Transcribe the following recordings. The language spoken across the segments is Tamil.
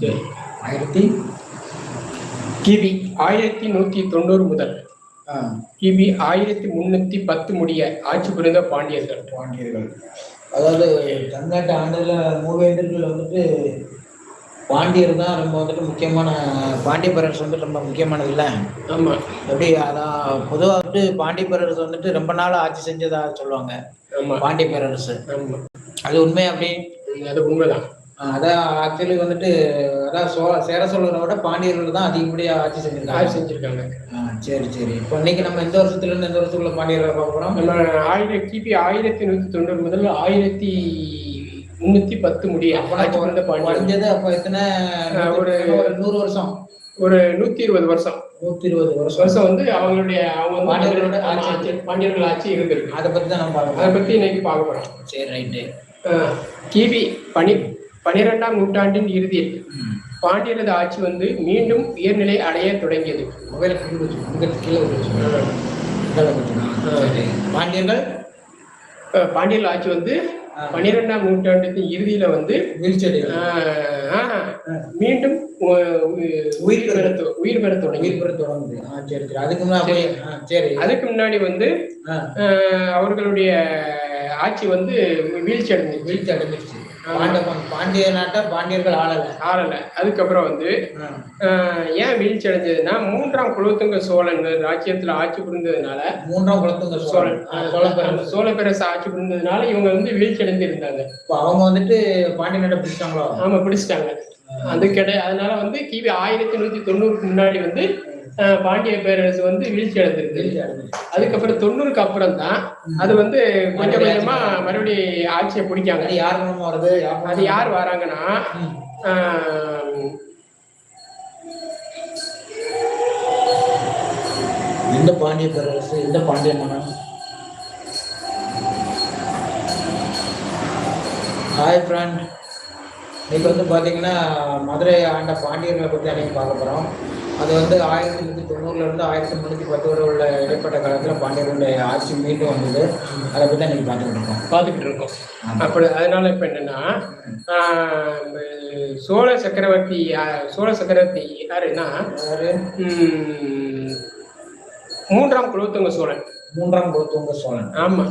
சரி ஆயிரத்தி கிபி ஆயிரத்தி நூத்தி தொண்ணூறு முதல். கிபி ஆயிரத்தி முன்னூத்தி பத்து முடிய ஆட்சி புரிந்த பாண்டியர்கள். பாண்டியர்கள். அதாவது தமிழ்நாட்டு ஆண்டுல மூவேந்தர்கள் வந்துட்டு பாண்டியர் தான் ரொம்ப வந்துட்டு முக்கியமான பாண்டிய பேரரசு வந்துட்டு ரொம்ப முக்கியமானது இல்லை. ஆமா. எப்படி அதான் பொதுவாக வந்துட்டு பாண்டிய பேரரசு வந்துட்டு ரொம்ப நாள் ஆட்சி செஞ்சதா சொல்லுவாங்க. ஆமா. பாண்டிய பேரரசு அது உண்மை அப்படி? அது உண்மைதான். அதான் ஆக்சுவலி வந்துட்டு அதான் சோ சேர சோழரை விட பாண்டியர்கள் தான் அதிகப்படியாக ஆட்சி செஞ்சிருக்காங்க. ஆட்சி செஞ்சிருக்காங்க. சரி சரி. இப்போ இன்னைக்கு நம்ம எந்த வருஷத்துல இருந்து எந்த வருஷத்துக்குள்ள பாண்டியர்களை பார்க்க நம்ம ஆயிரம் கிபி ஆயிரத்தி நூத்தி தொண்ணூறு முதல் ஆயிரத்தி முன்னூத்தி பத்து புரிந்த பாண்டியர்கள் குறைஞ்சது அப்போ எத்தனை? ஒரு- நூறு வருஷம். ஒரு நூத்தி இருபது வருஷம். நூத்தி இருபது வருஷம். வருஷம் வந்து அவங்களுடைய அவங்க பாண்டியர்களோட ஆட்சி. பாண்டியர்கள் ஆட்சி இருந்திருக்கு. அதை பத்தி தான் நம்ம அதை பத்தி இன்னைக்கு பார்க்க போறோம். சரி ரைட்டு. கிபி பனி பனிரெண்டாம் நூற்றாண்டின் இறுதியில் பாண்டியரது ஆட்சி வந்து மீண்டும் உயர்நிலை அடைய தொடங்கியது. பாண்டியர்கள்? பாண்டியர்கள் ஆட்சி வந்து ஆ. பனிரெண்டாம் நூற்றாண்டின் இறுதியில வந்து மீண்டும் உயிர் பெற உயிர் பெற தொடங்கி. உயிர் பெற தொடங்குது. சரி சரி. அதுக்கு முன்னாடி சரி. அதுக்கு முன்னாடி வந்து அவர்களுடைய ஆட்சி வந்து வீழ்ச்சி அடைஞ்சிச்சு வீழ்ச்சி அடைஞ்சிருச்சு பாண்டிய பாண்டிய நாட்டை பாண்டியர்கள் ஆளல. ஆளல. அதுக்கப்புறம் வந்து ஏன் வீழ்ச்சி அடைஞ்சதுன்னா மூன்றாம் குலோத்துங்க சோழன் ராஜ்யத்துல ஆட்சி புரிந்ததுனால மூன்றாம் குலத்துங்க சோழன். சோழன் ஆ, சோழ பேரரசு சோழ பேரரசு ஆட்சி புரிந்ததுனால இவங்க வந்து வீழ்ச்சி அடைந்து இருந்தாங்க இப்போ அவங்க வந்துட்டு பாண்டிய நாட்டை பிடிச்சிட்டாங்களோ? ஆமா பிடிச்சிட்டாங்க. அது கிடை அதனால வந்து கிபி ஆயிரத்தி நூத்தி தொண்ணூறுக்கு முன்னாடி வந்து பாண்டிய பேரரசு வந்து வீழ்ச்சி அடைஞ்சிருச்சு அதுக்கப்புறம் தொண்ணூறுக்கு அப்புறம் தான் அது வந்து கொஞ்சம் கொஞ்சமா மறுபடியும் ஆட்சியை பிடிக்காங்க. யார் வருது? அது யார் வராங்கன்னா எந்த பாண்டிய பேரரசு எந்த பாண்டிய மன்னன். ஹாய் ஃப்ரெண்ட் இன்னைக்கு வந்து பார்த்தீங்கன்னா மதுரை ஆண்ட பாண்டியர்களை பற்றி அன்னைக்கு பார்க்க போகிறோம் அது வந்து ஆயிரத்தி முந்நூற்றி தொண்ணூறுலேருந்து ஆயிரத்தி முந்நூற்றி பத்து வரை உள்ள இடைப்பட்ட காலத்தில் பாண்டியர்களுடைய ஆட்சி மீண்டும் வந்தது. அதை பற்றி அன்னைக்கு பார்த்துக்கிட்டு இருக்கோம். பார்த்துக்கிட்டு இருக்கோம். அப்படி அதனால இப்ப என்னன்னா சோழ சக்கரவர்த்தி சோழ சக்கரவர்த்தி யாருன்னா மூன்றாம் குலோத்துங்க சோழன். மூன்றாம் குலத்துங்க சோழன். ஆமா.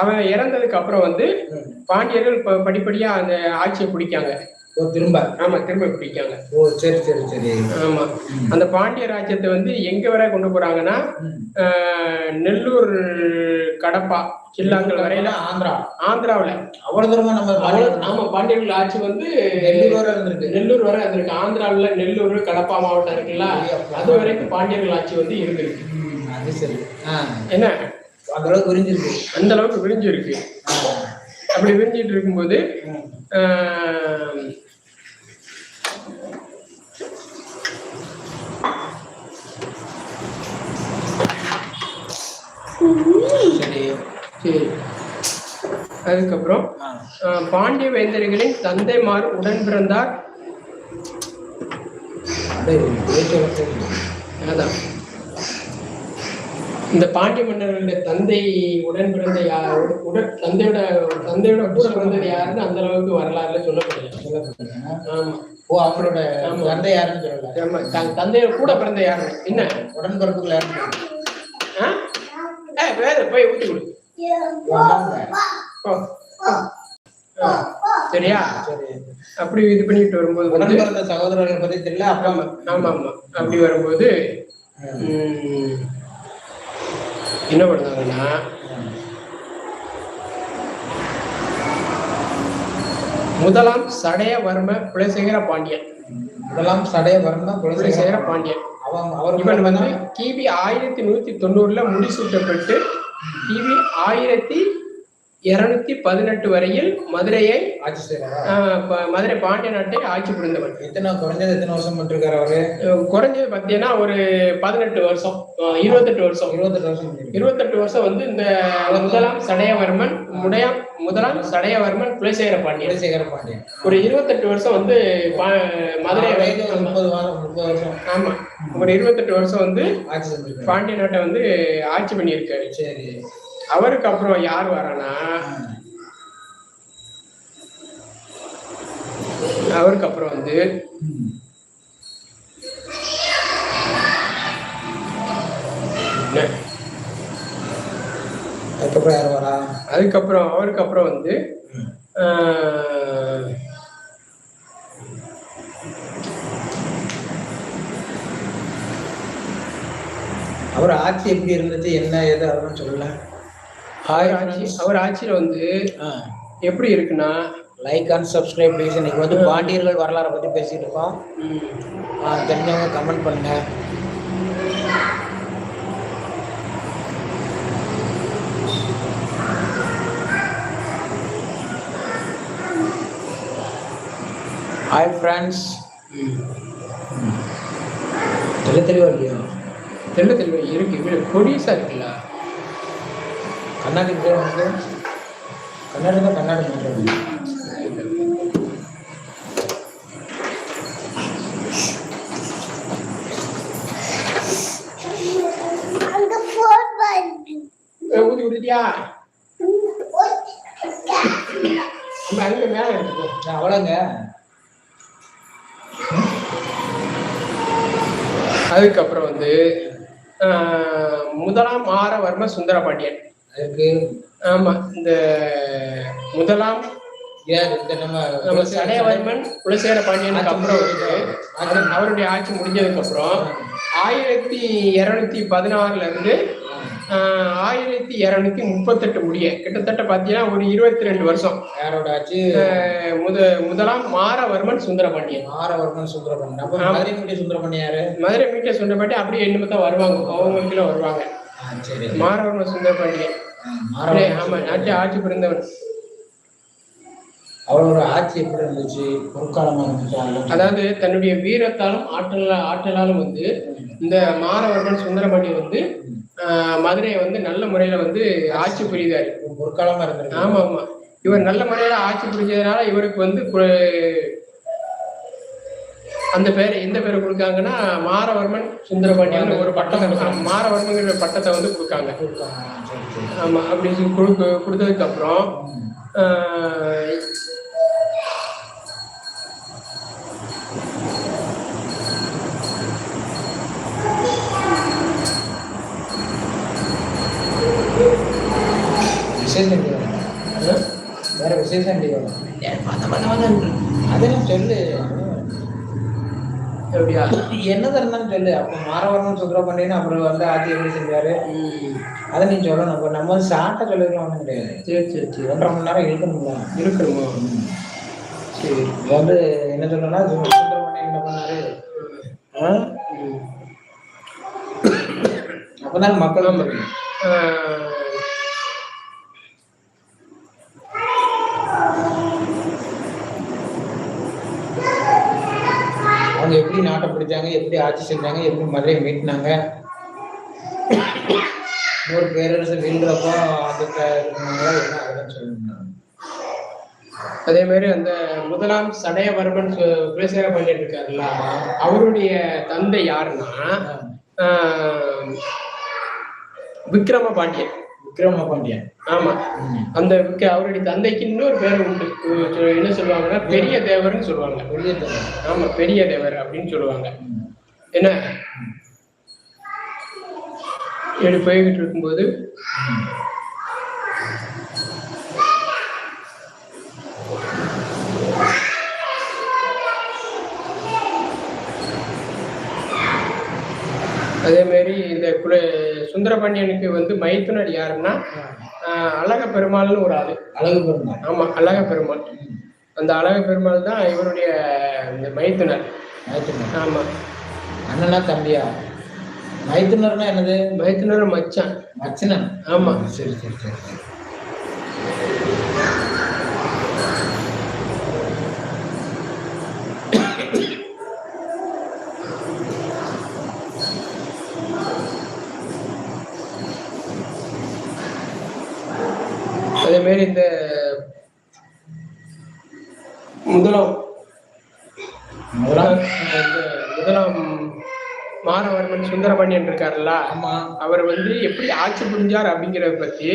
அவன் இறந்ததுக்கு அப்புறம் வந்து. பாண்டியர்கள் படிப்படியா அந்த ஆட்சியை பிடிக்காங்க. ஓ திரும்ப. ஆமா திரும்ப பிடிக்காங்க. ஓ சரி சரி சரி. ஆமா. அந்த பாண்டிய ராஜ்யத்தை வந்து எங்க வரை கொண்டு போறாங்கன்னா. ஆஹ் நெல்லூர் கடப்பா கில்லாங்கள் வரையில. ஆந்திரா. ஆந்திராவுல. அவ்வளவு தூரமா நம்ம ஆமா பாண்டியர்கள் ஆட்சி வந்து நெல்லூர் வரை இருந்திருக்கு. நெல்லூர் வரை இருந்திருக்கு. ஆந்திராவுல நெல்லூர் கடப்பா மாவட்டம் இருக்குல்ல அது வரைக்கும் பாண்டியர்கள் ஆட்சி வந்து இருந்திருக்கு. அது சரி. என்ன? அந்த அளவுக்கு விரிஞ்சிருக்கு. அந்த அளவுக்கு விரிஞ்சு இருக்கு ஆ. அப்படி விரிஞ்சிட்டு இருக்கும்போது ம். ஆஹ், சரி சரி அதுக்கப்புறம் பாண்டிய வேந்தர்களின் தந்தைமார் உடன் பிறந்தார். அதான் இந்த பாண்டிய மன்னர்களுடைய தந்தை உடன் பிறந்த யார் உடன் தந்தையோட தந்தையோட கூட பிறந்தது யாருன்னு அந்த அளவுக்கு வரலாறுல. ஆமா ஓ அவரோட ஆமா. தந்தை யாருன்னு சொல்லல ஆமா, த- தந்தையோட கூட பிறந்த யாரு என்ன யாருன்னு சொல்லல. ஆ? ஏய், வேற போய் ஊத்தி கொடு சரியா? சரி அப்படி இது பண்ணிட்டு வரும்போது வந்து உடன்பிறந்த சகோதரர்கள் பத்தி தெரியல அப்பா ஆமா ஆமா ஆமா. அப்படி வரும்போது என்ன பண்ணாங்கன்னா முதலாம் சடையவர்ம குலசேகர பாண்டியன். இதெல்லாம் சடைய வரணும் குலசேகர குலசேகர பாண்டியன். அவன் அவர் இவன் வந்து கிபி ஆயிரத்தி நூத்தி தொண்ணூறுல முடிசூட்டப்பட்டு கிபி ஆயிரத்தி இருநூத்தி பதினெட்டு வரையில் மதுரையை ஆட்சி ப- மதுரை பாண்டிய நாட்டை ஆட்சி புரிந்தவர். எத்தனை குறைஞ்சது எத்தனை வருஷம் பண்ணிருக்காரு அவரு? குறைஞ்சது பார்த்தீங்கன்னா ஒரு பதினெட்டு வருஷம் இருபத்தெட்டு வருஷம். இருபத்தெட்டு வருஷம். இருபத்தெட்டு வருஷம் வந்து இந்த முதலாம் சடையவர்மன் முடையாம் முதலாம் சடையவர்மன் குலசேகர பாண்டியன். குலசேகர பாண்டியன். ஒரு இருபத்தெட்டு வருஷம் வந்து மதுரை முப்பது வாரம் முப்பது வருஷம். ஆமா. ஒரு இருபத்தெட்டு வருஷம் வந்து ஆட்சி பாண்டிய நாட்டை வந்து ஆட்சி பண்ணியிருக்காரு. சரி. அவருக்கு அப்புறம் யார் வரானா? அவருக்கு அப்புறம் வந்து? அதுக்கப்புறம் யார் வரா? அதுக்கப்புறம் அவருக்கு அப்புறம் வந்து அவர் ஆட்சி எப்படி இருந்துச்சு என்ன ஏது அதெல்லாம் சொல்லல. அவர் ஆட்சி அவர் ஆட்சியில வந்து எப்படி இருக்குன்னா லைக் அண்ட் சப்ஸ்கிரைப் ப்ளீஸ் இன்னைக்கு வந்து பாண்டியர்கள் வரலாறை பத்தி பேசிட்டு இருக்கோம். தெரிஞ்சவங்க கமெண்ட் பண்ணுங்க. ஹாய் ஃப்ரெண்ட்ஸ் ம். தெரிய தெளிவா இல்லையா? தெள்ள தெளிவா இருக்கு. இவ்வளவு கொடியஸா இருக்குல்ல? கண்ணாடி வந்து கண்ணாடி தான் கண்ணாடி மாற்றம் அங்க போன் பண்ணு ஏய், ஊதி நம்ம அங்க மேல இருக்கு அவ்வளோங்க. அதுக்கப்புறம் வந்து முதலாம் மாரவர்ம சுந்தர பாண்டியன் அதுக்கு ஆமா இந்த முதலாம் யார் இந்த நம்ம சடையவர்மன் குலசேகர பாண்டியனுக்கு அப்புறம் அவர் அவருடைய ஆட்சி முடிஞ்சதுக்கு அப்புறம் ஆயிரத்தி இருநூத்தி பதினாறுல இருந்து ஆயிரத்தி இருநூத்தி முப்பத்தெட்டு முடிய கிட்டத்தட்ட பாத்தீங்கன்னா ஒரு இருபத்தி ரெண்டு வருஷம். யாரோட ஆச்சு முத முதலாம் மாரவர்மன் சுந்தர பாண்டியன் ஆரவர்மன் சுந்தரமணி அப்ப மதுரை முடி சுந்தரமணி யாரு? மதுரை மீட்டர் சுந்தரபாண்டி அப்படியே என்னமே தான் வருவாங்க அவங்க கீழே வருவாங்க. மாரவர்மன் சுந்தர பாண்டியன் மாறவன் ஆமா நாட்டை ஆட்சி புரிந்தவன். அவரோட ஆட்சி எப்படி இருந்துச்சு பொற்காலமா இருந்துச்சு அதாவது தன்னுடைய வீரத்தாலும் ஆற்றல ஆற்றலாலும் வந்து இந்த மாரவர்மன் சுந்தரபாண்டியன் வந்து மதுரையை வந்து நல்ல முறையில வந்து ஆட்சி புரியுதாரு பொற்காலமா இருந்திருக்கு ஆமா ஆமா இவர் நல்ல முறையில ஆட்சி புரிஞ்சதுனால இவருக்கு வந்து அந்த பேர் எந்த பேர் கொடுக்காங்கன்னா மாரவர்மன் சுந்தரபாண்டியன் ஒரு பட்டம் மாரவர்மங்கிற பட்டத்தை வந்து கொடுக்காங்க கொடுத்தாங்க. சரி, சரி. ஆமா அப்படி சொல்லி கொடுக்க கொடுத்ததுக்கு அப்புறம் ம். ஆஹ், விசேஷம்? வேற விசேஷம்? அதெல்லாம் சொல்லு அப்படியா? என்னது இருந்தாலும் சொல்லு. அப்ப மாறவர்மன் சுந்தரபாண்டியன் அப்புறம் வந்து ஆட்சி எப்படி செஞ்சாரு. அதை நீ சொல்லணும். அப்ப நம்ம வந்து சாட்டை சொல்லுறதுலாம் ஒண்ணும் கிடையாது. சரி சரி சரி. ஒன்றரை மணி நேரம் இருக்கணும்ல. இருக்கணுமா? சரி வந்து என்ன சொல்லணும்னா சுந்தரபாண்டியன் என்ன பண்ணாரு. அப்பதான் மக்கள் அவங்க எப்படி நாட்டை பிடிச்சாங்க எப்படி ஆட்சி செஞ்சாங்க எப்படி மதுரையை மீட்டினாங்க. ஒரு பேரரசு வீழ்றப்போ அந்த என்ன சொல்லணும் அதே மாதிரி அந்த முதலாம் சடையவர்மன் குலசேகர பாண்டியன் இருக்காருல்ல அவருடைய தந்தை யாருன்னா விக்ரம பாண்டியன் விக்ரம பாண்டியன் ஆமா அந்த அவருடைய தந்தைக்கு இன்னொரு பேர் உண்டு. என்ன சொல்லுவாங்கன்னா பெரிய தேவர்னு சொல்லுவாங்க. பெரிய தலைவர். ஆமா பெரிய தேவர் அப்படின்னு சொல்லுவாங்க. என்ன? இப்படி போய்கிட்டு இருக்கும்போது அதே மாதிரி இந்த குல சுந்தரபாண்டியனுக்கு வந்து மைத்துனர் யாருன்னா அழக பெருமாள்னு ஒரு ஆளு. அழகு பெருமாள் ஆமா அழக பெருமாள் அந்த அழக பெருமாள் தான் இவருடைய இந்த மைத்துனர். மைத்துனர். ஆமா. அண்ணனா தம்பியா? மைத்துனர்னா என்னது? மைத்துனர் மச்சான். மச்சனன். ஆமா. சரி சரி சரி சரி மாரி இந்த முதலாம். முதலாம் முதலாம் மாறவர்மன் சுந்தரபாண்டியன் இருக்காருல்ல அவர் வந்து எப்படி ஆட்சி புரிஞ்சார் அப்படிங்கிறத பத்தி.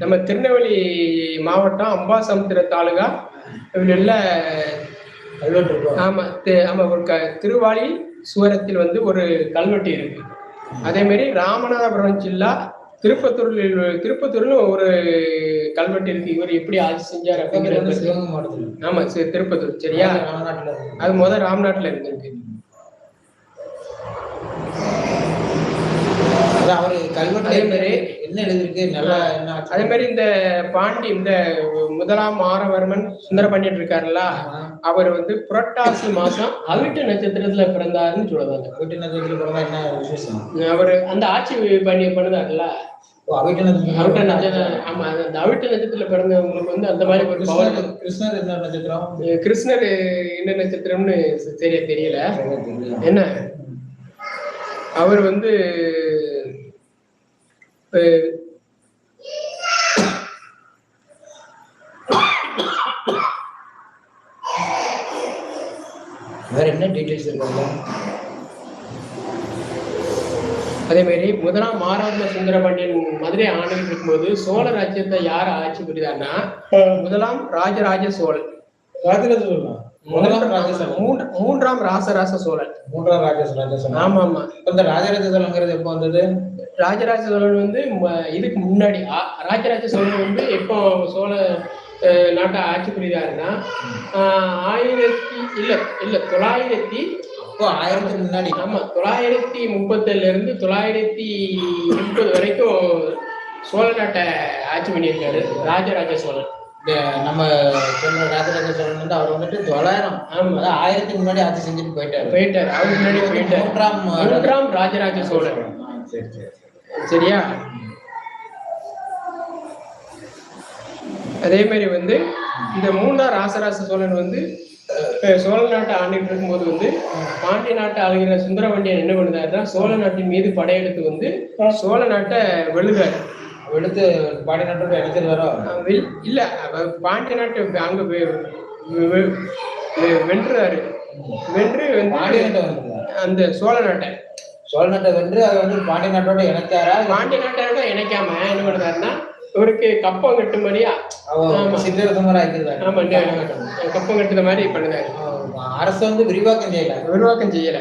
நம்ம திருநெல்வேலி மாவட்டம் அம்பாசமுத்திர தாலுகா உள்ள ஆமா ஆமா ஒரு க திருவாளி சுவரத்தில் வந்து ஒரு கல்வெட்டு இருக்கு. அதே மாதிரி ராமநாதபுரம் ஜில்லா திருப்பத்தூரில் திருப்பத்தூர்ல ஒரு கல்வெட்டு இருக்கு. இவர் எப்படி ஆட்சி செஞ்சார் அப்படிங்கிறத சிவகங்கை மாவட்டத்தில். ஆமா சி- திருப்பத்தூர் சரியா? ராமநாட்டில் அது முத ராம்நாட்ல இருந்திருக்கு. அதான் அவரு கல்வெட்டு மாதிரி என்ன எழுதிருக்கு நல்லா என்ன? அதே மாதிரி இந்த பாண்டி இந்த முதலாம் மாறவர்மன் சுந்தரபாண்டியன் இருக்காருல்ல ஆமா. அவர் வந்து புரட்டாசி மாசம் அவிட்ட நட்சத்திரத்துல பிறந்தாருன்னு சொல்லுவாங்க. வீட்டு நட்சத்திரத்துல பிறந்தா என்ன விசேஷம்? அவர் அந்த ஆட்சி பண்ணி பண்ணுதாருல்ல? அவிட்ட நட்சத்திரம் அவிட்ட நட்சத்திரம் ஆமா அந்த அவிட்ட நட்சத்திரத்துல பிறந்தவங்களுக்கு வந்து அந்த மாதிரி ஒரு பவர் கிருஷ்ணர் என்ன நட்சத்திரம்? கிருஷ்ணர் என்ன நட்சத்திரம்னு சரியா தெரியல. என்ன? அவர் வந்து வேற என்ன டீடைல்ஸ் இருக்காங்க? அதே மாதிரி முதலாம் மாராம சுந்தரபாண்டியன் மதுரை ஆண்டுகள் இருக்கும்போது சோழ ராஜ்யத்தை யார் ஆட்சி புரிதார்னா முதலாம் ராஜராஜ சோழன். ராஜராஜ சோழன்? மூன்றாம் ராசராச சோழன். மூன்றாம் ராஜ ராஜசோழன். ஆமா ஆமா இப்ப இந்த ராஜராஜ சோழங்கிறது எப்போ வந்தது? ராஜராஜ சோழன் வந்து இதுக்கு முன்னாடி. ராஜராஜ சோழன் வந்து எப்போ சோழ நாட்டை ஆட்சி புரிதாருன்னா ஆஹ், ஆயிரத்தி இல்ல இல்ல தொள்ளாயிரத்தி அப்போ ஆயிரத்துக்கு முன்னாடி. ஆமா தொள்ளாயிரத்தி முப்பத்தேழுல இருந்து தொள்ளாயிரத்தி முப்பது வரைக்கும் சோழ நாட்டை ஆட்சி பண்ணியிருக்காரு ராஜராஜ சோழன். நம்ம சொல்ற ராஜராஜ சோழன் வந்து அவர் வந்துட்டு தொள்ளாயிரம் ஆயிரத்துக்கு முன்னாடி ஆட்சி செஞ்சுட்டு போயிட்டாரு. போயிட்டார். அவருக்கு முன்னாடி போயிட்டார். மூன்றாம் மூன்றாம் ராஜராஜ சோழன். சரியா? அதே மாதிரி வந்து இந்த மூணாம் ராசராச சோழன் வந்து சோழ நாட்டை ஆண்டுட்டு இருக்கும்போது வந்து பாண்டிய நாட்டை ஆளுகிற சுந்தரபாண்டியன் என்ன பண்ணுறாருன்னா சோழ நாட்டின் மீது படையெடுத்து வந்து சோழ நாட்டை வெளுதார் எடுத்து பாடி நாட்டோட எடுத்துட்டு வரோம் இல்ல அவர் பாண்டிய நாட்டு அங்க வென்றுறாரு. வென்று பாண்டிய வந்து நாட்டை அந்த சோழ நாட்டை சோழ நாட்டை வென்று அது வந்து பாண்டிய நாட்டோட இணைச்சாரா? பாண்டிய நாட்டோட இணைக்காம என்ன பண்ணுறாருன்னா இவருக்கு கப்பம் ஆமா. சிற்றரசமரா ஆக்கிருந்தாரு ஆமா கப்பம் கட்டுற மாதிரி பண்ணுறாரு. அரசு வந்து விரிவாக்கம் செய்யல. விரிவாக்கம் செய்யல.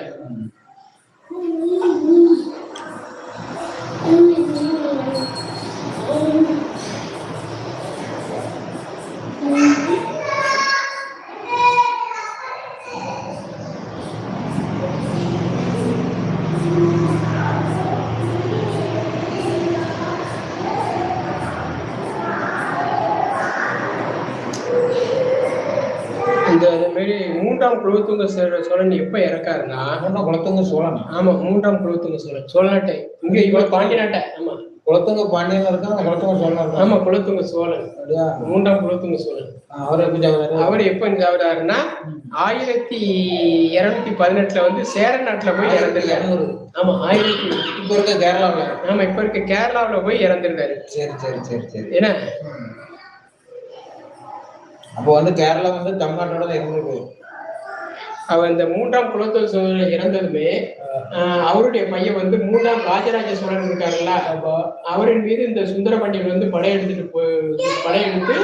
இந்த மாதிரி மூன்றாம் குலோத்துங்க சோழ- சோழன் எப்ப இறக்காருன்னா மூணாம் குலத்துங்க சோழன்? ஆமா மூன்றாம் குலோத்துங்க சோழன். சோழ நாட்டை இங்க இவ்வளவு பாண்டிய நாட்டை. ஆமா. குலத்துங்க பாண்டியன் இருக்காங்க குலத்துங்க சோழன் ஆமா குலோத்துங்க சோழன். மூன்றாம் குலோத்துங்க சோழன். அவர் ஜாவாரு? அவர் எப்ப ஆயிரத்தி இருநூத்தி பதினெட்டுல வந்து சேர நாட்டுல போய் இறந்துருக்காரு. ஆமா ஆயிரத்தி இப்ப இருக்க கேரளாவுல? ஆமா இப்ப இருக்க கேரளாவுல போய் இறந்துருக்காரு. சரி சரி சரி சரி. ஏன்னா அப்போ வந்து கேரளா வந்து தமிழ்நாட்டோட இருந்திருக்கு அவர் இந்த மூன்றாம் குலோத்துங்க சோழன் இறந்ததுமே அவருடைய பையன் வந்து மூன்றாம் ராஜராஜ சோழன் இருக்காருல்ல அவரின் மீது இந்த சுந்தரபாண்டியன் வந்து படையெடுத்துட்டு போ- படையெடுத்து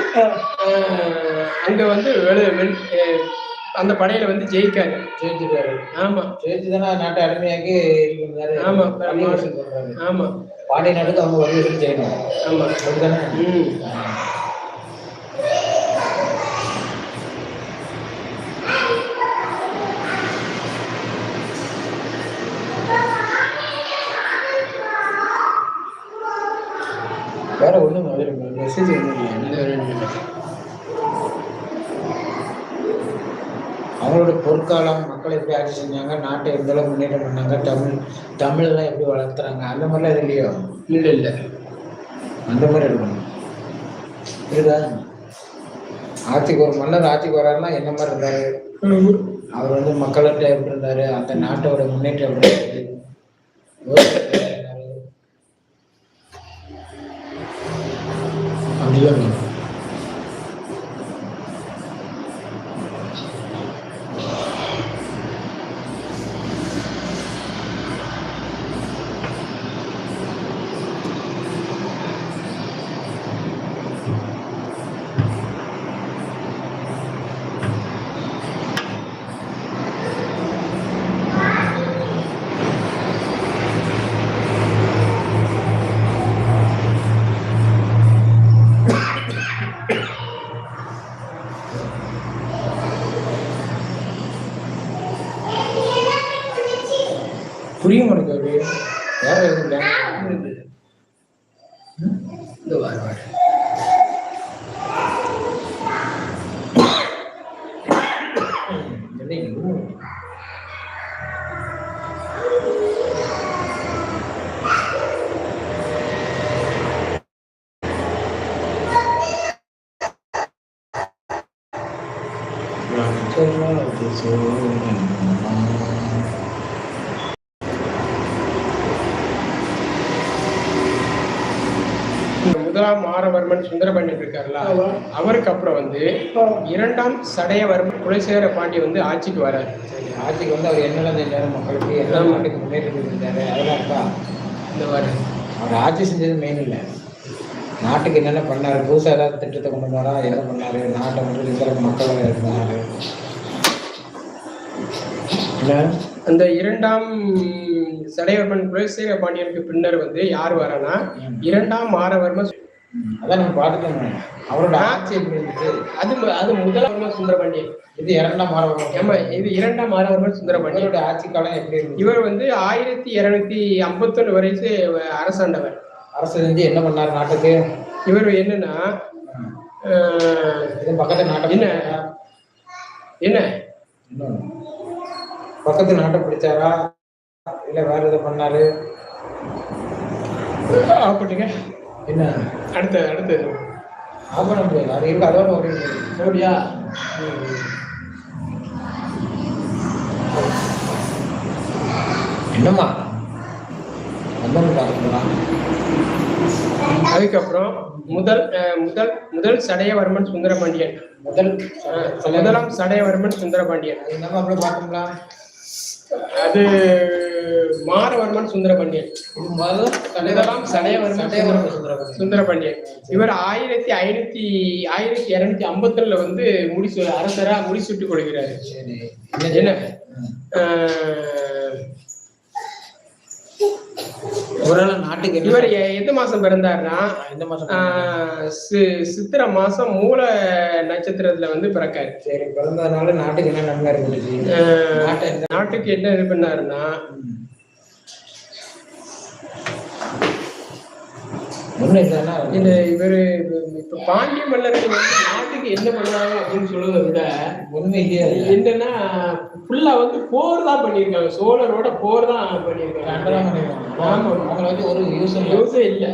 அங்க வந்து அந்த படையில வந்து ஜெயிக்காரு. ஜெயிச்சிருக்காரு. ஆமா. ஜெயிச்சு தானே நாட்டை அடிமையாக்கி ஆமா. ஆமா. பாண்டிய நாட்டுக்கு அவங்க வசூல் செய்யணும். ஆமா. அப்படிதானே மக்கள் எப்படி ஆட்சி செஞ்சாங்க நாட்டை எந்த அளவுக்கு முன்னேற்றம் பண்ணாங்க தமிழ் தமிழ்லாம் எப்படி வளர்த்துறாங்க அந்த மாதிரிலாம் இது இல்லையோ? இல்ல இல்ல. அந்த மாதிரி எடுக்கணும் புரியுதா? ஆட்சிக்கு ஒரு மன்னர் ஆட்சிக்கு வர்றாருன்னா என்ன மாதிரி இருந்தாரு? அவர் வந்து மக்கள்கிட்ட எப்படி இருந்தாரு? அந்த நாட்டோட முன்னேற்றம் எப்படி முதலாம் மாரவர்மன் சுந்தரபாண்டியன் இருக்காருல்ல அவருக்கு அப்புறம் வந்து இரண்டாம் சடையவர்மன் குலசேகர பாண்டிய வந்து ஆட்சிக்கு வராரு. ஆட்சிக்கு வந்து அவர் என்னெல்லாம் செஞ்சாரு? மக்களுக்கு என்ன நாட்டுக்கு முன்னேற்றம் செஞ்சாரு அதெல்லாம் இருக்கா? இந்த வாரம் அவர் ஆட்சி செஞ்சது மெயின் இல்லை. நாட்டுக்கு என்னென்ன பண்ணாரு? புதுசாக ஏதாவது திட்டத்தை கொண்டு வந்தாரா? என்ன பண்ணாரு? நாட்டை வந்து இதர மக்கள் இருந்தாரு? அந்த இரண்டாம் சடையவர்மன் குலசேகர பாண்டியனுக்கு பின்னர் வந்து யார் வரானா இரண்டாம் மாரவர்மன் அதான் நம்ம பார்த்துட்டோம் அவரோட ஆட்சி எப்படி இருந்துச்சு அது அது முதலாம் சுந்தரபாண்டியன் இது இரண்டாம் ஏமா இது இரண்டாம் மாரவர்மன் சுந்தரபாண்டியன் அவரோட ஆட்சி காலம் எப்படி இருந்துச்சு இவர் வந்து ஆயிரத்தி இருநூத்தி ஐம்பத்தொன்னு வரைக்கும் அரசாண்டவர் அரசு செஞ்சு என்ன பண்ணாரு நாட்டுக்கு இவர் என்னன்னா பக்கத்து நாட்டை என்ன? என்ன. பக்கத்து நாட்டை பிடிச்சாரா இல்ல வேற எதை பண்ணாரு ஆப்பட்டுங்க என்ன? அடுத்த அடுத்தது ஆபண முடியாது அது இருக்கு அதோட ஒரு அப்படியா என்னம்மா? அதுக்கப்புறம் முதல் முதல் முதல் சடையவர்மன் சுந்தரபாண்டியன். முதல் முதலாம் சடையவர்மன் சுந்தரபாண்டியன். அது நம்ம அப்படியே பார்த்தோம்ல அது மாரவர்மன் சுந்தரபாண்டியன். முதலாம் சடையவர்மன் சடையவர்மன் சுந்தர- சுந்தரபாண்டியன். இவர் ஆயிரத்தி ஐநூத்தி ஆயிரத்தி இருநூத்தி ஐம்பத்தொன்னுல வந்து முடிசு அரசரா முடிசூட்டி கொடுக்கிறாரு. என்ன? ஒருவேளை நாட்டுக்கு இவர் எந்த மாசம் பிறந்தாருன்னா எந்த மாசம் ஆஹ் சி- சித்திரை மாசம் மூல நட்சத்திரத்துல வந்து பிறக்காரு. சரி பிறந்ததுனால நாட்டுக்கு என்ன நன்மை எந்த நாட்டுக்கு என்ன இது பண்ணாருன்னா இவரு இப்ப- பாண்டிய மன்னர்கள் வந்து நாட்டுக்கு என்ன பண்ணாங்க அப்படின்னு சொல்றதை விட உண்மை இல்லையா என்னன்னா ஃபுல்லா வந்து போர் தான் பண்ணியிருக்காங்க. சோழரோட போர் தான் பண்ணியிருக்காங்க. ஆமா. வச்சு ஒரு யூஸ் யோசனை இல்ல.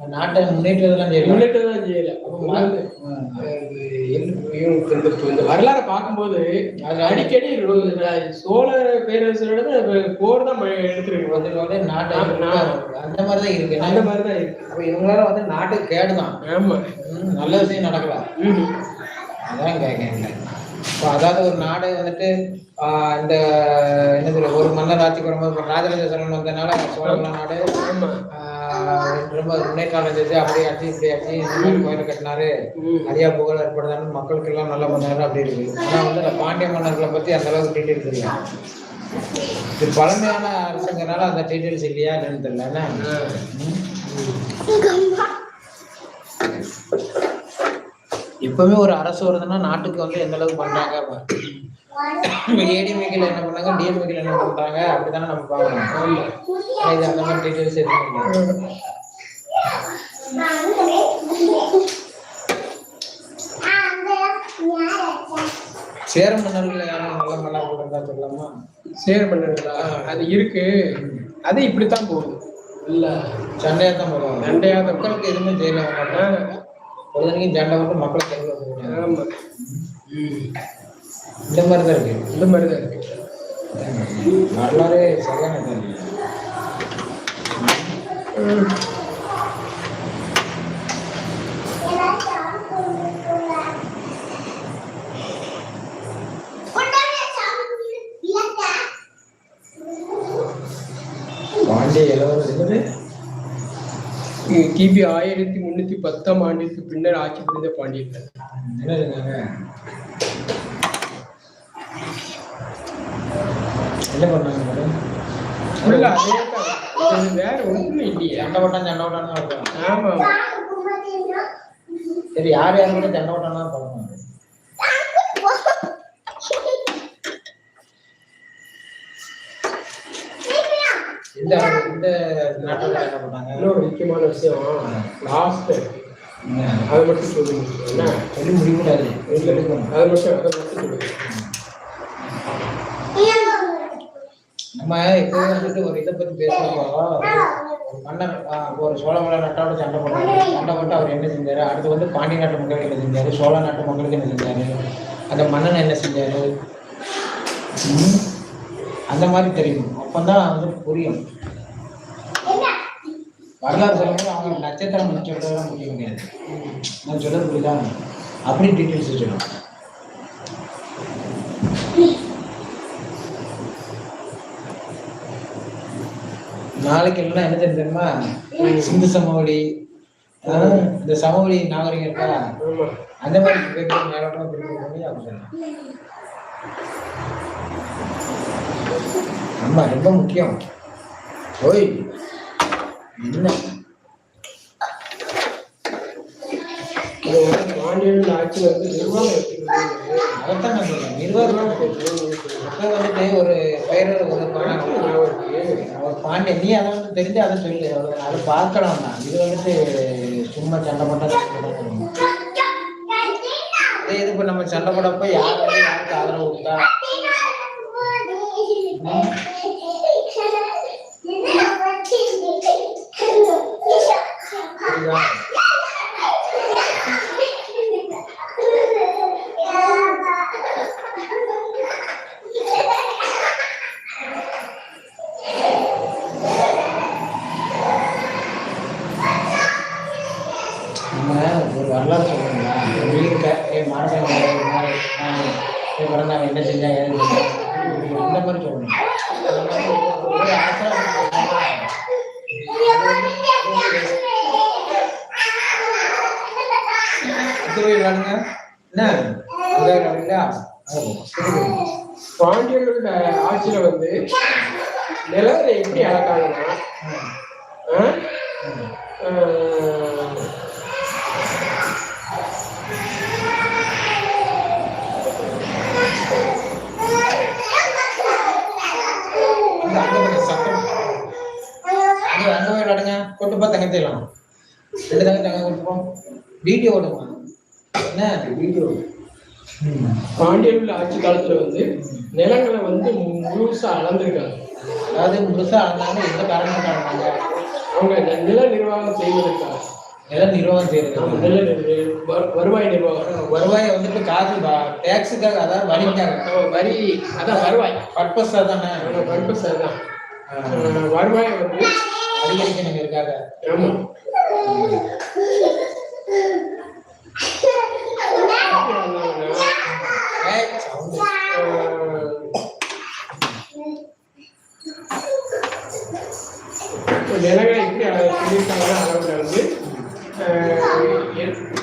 நாட்டை முன்னேற்றதெல்லாம் செய்யல. என்ன இவங்க இந்த வரலாறை பார்க்கும்போது அது அடிக்கடி சோழ பேரரசரோட போர் தான் எடுத்துருக்கு. வந்து நாட்டை. அந்த மாதிரி தான் இருக்கு. அந்த மாதிரி தான் இருக்கு. அப்ப இவங்களால வந்து நாட்டுக்கு கேடுதான். ஆமா. நல்ல விஷயம் நடக்கலாம். அதான் இப்போ அதாவது ஒரு நாடு வந்துட்டு ஆஹ், இந்த என்ன சொல்ல ஒரு மன்னர் ஆட்சிக்கு வரும்போது ராஜராஜ சோழன் வந்ததுனால சோழ நாடு ரொம்ப முன்னேற்றம் அடைஞ்சிச்சு அப்படியே ஆச்சு இப்படி மாதிரி கோயில் கட்டினாரு. நிறைய புகழ் ஏற்படுதான்னு மக்களுக்கு எல்லாம் நல்லா பண்ணாரு அப்படி இருக்கு. ஆனா வந்து இந்த பாண்டிய மன்னர்களை பத்தி அந்த அளவுக்கு டீட்டெயில்ஸ் தெரியும் இது பழமையான அரசுங்கிறனால அந்த டீட்டெயில்ஸ் இல்லையா என்னன்னு தெரியல? எப்பவுமே ஒரு அரசு வருதுன்னா நாட்டுக்கு வந்து எந்த அளவுக்கு பண்றாங்க? ஏடிஎம்கேல என்ன பண்ணாங்க? டிஎம்கேல என்ன பண்றாங்க அப்படித்தானே நம்ம பார்க்கணும். ஆனா இது அந்த மாதிரி டீட்டெயில்ஸ் எதுவும் சேர மன்னர்கள் யாரும் நல்ல இருந்தா சொல்லலாமா? சேர பண்ணுறா அது இருக்கு. அது இப்படித்தான் போகுது. இல்ல. சண்டையா தான் போடுவாங்க. சண்டையா மக்களுக்கு எதுவுமே செய்யல மாட்டாங்க பொழுதுனைக்கும் சண்டை வந்து மக்களை கையில் வந்து ஆமா இந்த மாதிரி தான் இருக்கு. இந்த மாதிரி தான் இருக்கு. வரலாறு சரியான. பாண்டிய இளவரசர் கிபி ஆயிரத்தி முன்னூத்தி பத்தாம் ஆண்டிற்கு பின்னர் ஆட்சி புரிந்த பாண்டியர்கள். என்ன என்ன பண்ணாங்க மேடம் இல்ல அதே வேற ஒண்ணுமே இல்லையே. சண்டை இருக்கும் ஆமா. சரி யார் யார் கூட சண்டை ஓட்டம் தான் பார்க்கணும் இந்த இந்த நாட்டில் என்ன பண்ணாங்க இன்னொரு முக்கியமான விஷயம் லாஸ்ட் அதை மட்டும் சொல்லுங்க. என்ன? சொல்லி முடிக்கூடாது அதை மட்டும் அதை மட்டும் சொல்லுங்க. நம்ம இப்போ வந்துட்டு ஒரு இதை பத்தி பேசுறப்போ ஒரு மன்னர் ஒரு சோழ மலை நாட்டோட சண்டை போட்டாரு. சண்டை போட்டு அவர் என்ன செஞ்சாரு? அடுத்து வந்து பாண்டிய நாட்டு மக்களுக்கு என்ன செஞ்சாரு? சோழ நாட்டு மக்களுக்கு என்ன செஞ்சாரு? அந்த மன்னன் என்ன செஞ்சாரு? அந்த மாதிரி தெரியும். அப்பதான் வந்து புரியும். வரலாறு சொல்லும்போது அவங்க நட்சத்திரம் சொல்றதெல்லாம் முடிய முடியாது. நான் சொல்றது புரியுதா? அப்படி டீட்டெயில்ஸ் சொல்லணும் நாளைக்கு இல்லைன்னா என்ன தெரியுமா? சிந்து சமவெளி. இந்த சமவெளி நாகரிகம் இருக்கா? அந்த மாதிரி பேப்பர் மேலோட்டமா பிரிவு பண்ணி அப்படி சொல்லலாம் ஆமா ரொம்ப முக்கியம். ஓய் என்ன? பாண்டியர்கள் ஆட்சி வந்து நிர்வாகம் நிர்வாகம் அப்ப வந்துட்டு ஒரு பேரர் ஒரு. ஒரு பாண்டியன் நீ அதை வந்து தெரிஞ்சு அதை சொல்லு. அதை பார்க்கலாம் தான் இது வந்துட்டு சும்மா சண்டை போட்டா அதே இது இப்ப நம்ம சண்டை போடப்ப யார் வந்து யாருக்கு ஆதரவு கொடுத்தா புரியுதா நம்ம ஒரு வரலாறு சொல்றோம்ல நீ இருக்க என் மரசன் பிறந்தாங்க என்ன செஞ்சா ஏது செஞ்சா, இந்த மாதிரி சொல்லணும் அந்த மாதிரி ஒரு ஆச்சாரம் சொல்றோம்ல, அத்துறை வாடுங்க என்ன அத்துறை வாடுங்களா பாண்டியர்களோட ஆட்சியில வந்து நிலத்தை எப்படி அளக்காங்கன்னா ஆ? ஆ, அங்க அங்க கொஞ்சம் சத்தம் அங்க அங்க போய் விளாடுங்க கொண்டு போ தங்கத்திடலாம் ரெண்டு தங்கச்சி அங்க கொண்டு போ வீடியோ ஓடுமா என்ன? வீடியோ பாண்டியர்கள் ஆட்சி காலத்துல வந்து நிலங்களை வந்து முழுசா அளந்திருக்காங்க. அதாவது முழுசா அளந்தாங்க எந்த காரணம் காரணங்க அவங்க நில நிர்வாகம் செய்வதற்காக. நிலம் நிர்வாகம் செய்யறது நில வருவாய் நிர்வாகம். வருவாயை வந்துட்டு காசு டேக்ஸுக்காக அதாவது வரிக்காக. வரி அதான் வருவாய். பர்பஸா தானே பர்பஸ் அதுதான் ஆஹ் வருவாயை வந்து அதிகரிக்கணும் இருக்காங்க அள- சொல்லியிருக்காங்கன்னா அளவுல வந்து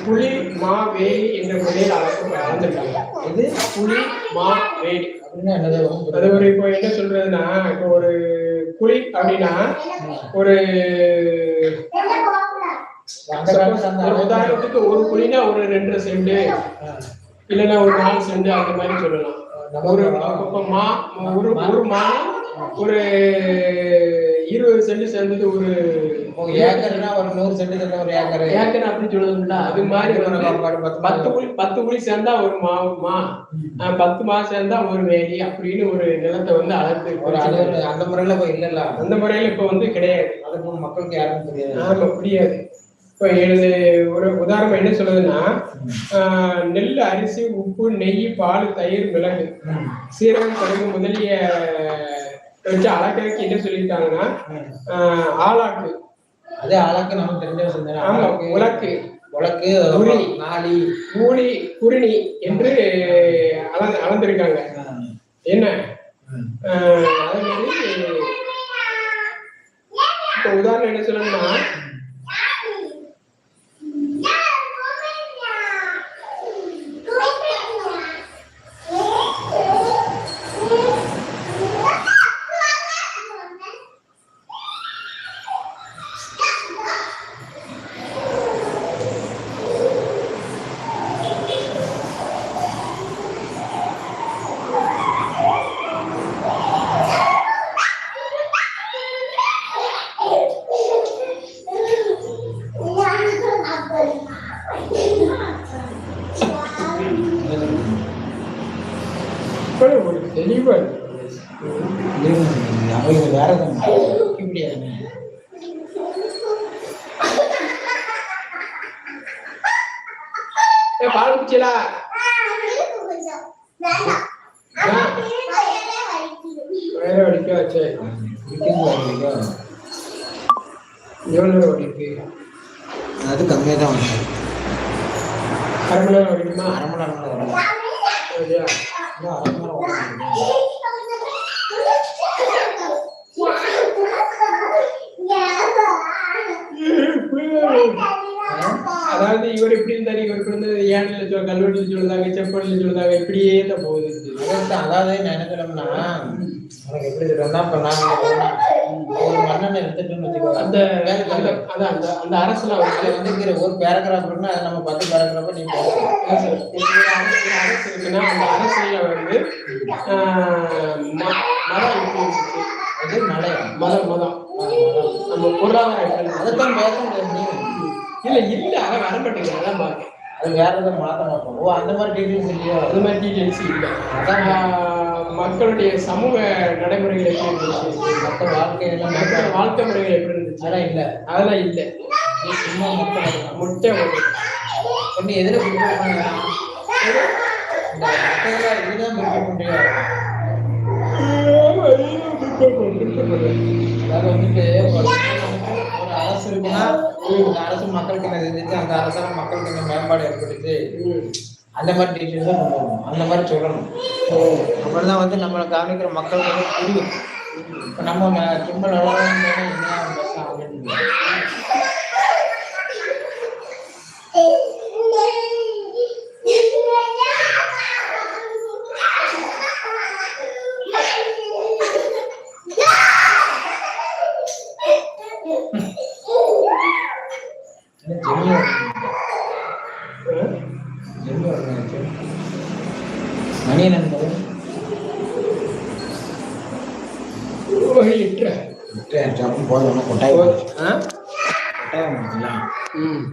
புலி மா வேலி என்ற முறையில் அளக்க அளந்திருக்காங்க இது புலி மா வேலி அது ஒரு இப்போ என்ன சொல்றதுன்னா இப்போ ஒரு புலி அப்படின்னா ஒரு உதாரணத்துக்கு ஒரு புலினா ஒரு ரெண்டரை செண்டு இல்லைன்னா ஒரு நாலு செண்டு அந்த மாதிரி சொல்லலாம் ஒரு மா ஒரு ஒரு மா ஒரு இருபது செண்டு சேர்ந்தது ஒரு ஏக்கர்னா ஒரு நூறு சென்ட் சேர்ந்தா ஒரு ஏக்கர். ஏக்கர் அப்படின்னு சொல்லுதுங்களா? அது மாதிரி பத்து புலி பத்து புலி சேர்ந்தா ஒரு மா மா ஆஹ் பத்து மா சேர்ந்தா ஒரு வேலி அப்படின்னு ஒரு நிலத்தை வந்து அளந்து ஒரு அது அந்த முறையில போய் இல்லல்ல. அந்த முறையில இப்ப வந்து கிடையாது. அதுக்கு மக்களுக்கு யாருக்கும் தெரியாது. ஆமா முடியாது இப்ப இது ஒரு உதாரணம் என்ன சொல்லுதுன்னா நெல் அரிசி உப்பு நெய் பால் தயிர் மிளகு. சீரகம் கடுகு முதலிய வச்சு அளக்கிறதுக்கு என்ன சொல்லியிருக்காங்கன்னா ஆளாக்கு. அதே ஆளாக்கு நமக்கு தெரிஞ்ச. ஆமா உலக்கு. உலக்கு உரி. நாளி. ஊழி குருணி என்று அளந்து அளந்திருக்காங்க. என்ன? அதே மாதிரி இப்ப உதாரணம் என்ன சொல்லணும்னா வேற எதுவும் முடியாது ஏ, பால் குடிச்சலா வேற வடிக்க சரி எவ்வளோ நேரம் வடிக்கு அது கம்மியாக தான் வரும் அரை மணி நேரம் வடிக்குமா அரை மணி நேரம் கூட வரும் சரியா இன்னும் அரை மணி நேரம் வரும் அதாவது இவர் எப்படி இருந்தாரு இவர் வந்து ஏனில் சொல்ல கல்வெட்டில் சொல்லுதாங்க சொல்லுதாங்க இப்படியே தான் போகுது. அதாவது என்ன சொல்லணும்னா உனக்கு எப்படி நான் வந்து ஒரு மன்னனை எடுத்துட்டோம்னு வச்சுக்கோ அந்த அந்த அதான் அந்த அந்த அரசுல அதுல வந்து ஒரு பேராகிராஃப் இருக்குன்னா அதை நம்ம பத்து பேராகிராஃபா நீ அரசு இருக்குன்னா அந்த அரசுல வந்து ஆஹ், ம- மதம் எப்படி இருந்துச்சு? அது மலையா மதம் மதம் நம்ம பொருளாதாரம் இருந்துச்சு? அதைத்தான் பேச முடியாது. இல்ல இல்ல அதான் வர மாட்டேங்குது அதான் பாருங்க அது வேற எதுவும் மாத்த மாட்டோம் ஓ அந்த மாதிரி டீட்டெயில்ஸ் இல்லையோ? அது மாதிரி டீடைல்ஸ் இல்லை. ஆஹ், மக்களுடைய சமூக நடைமுறைகள் எப்படி இருந்துச்சு? மற்ற வாழ்க்கையெல்லாம் மக்கள் வாழ்க்கை முறைகள் எப்படி இருந்துச்சு? அதெல்லாம் இல்ல. அதெல்லாம் இல்லை. சும்மா மக்கள். முட்டை மட்டும். பண்ணி எதிர ப்ரிப்பேர் பண்ணலாம் இந்த மக்கள் இதுதான் ப்ரிப்பேர் பண்றியா அதாவது வந்துட்டு அரசு இருக்குன்னா அந்த அரசு மக்களுக்கு என்ன செஞ்சுச்சு அந்த அரசால மக்களுக்கு என்ன மேம்பாடு ஏற்பட்டுச்சு அந்த மாதிரி டீட்டெயில்ஸ் தான் கொண்டு அந்த மாதிரி சொல்லணும். அப்புறம் தான் வந்து நம்மளை கவனிக்கிற மக்களுக்கு வந்து புரியும். இப்போ நம்ம ந- சும்மா நடனம் என்ன மணி ஒரு லிட்டர். ஜாப்பும் போதும் கொட்டாயம்? கொட்டாயம் ம்.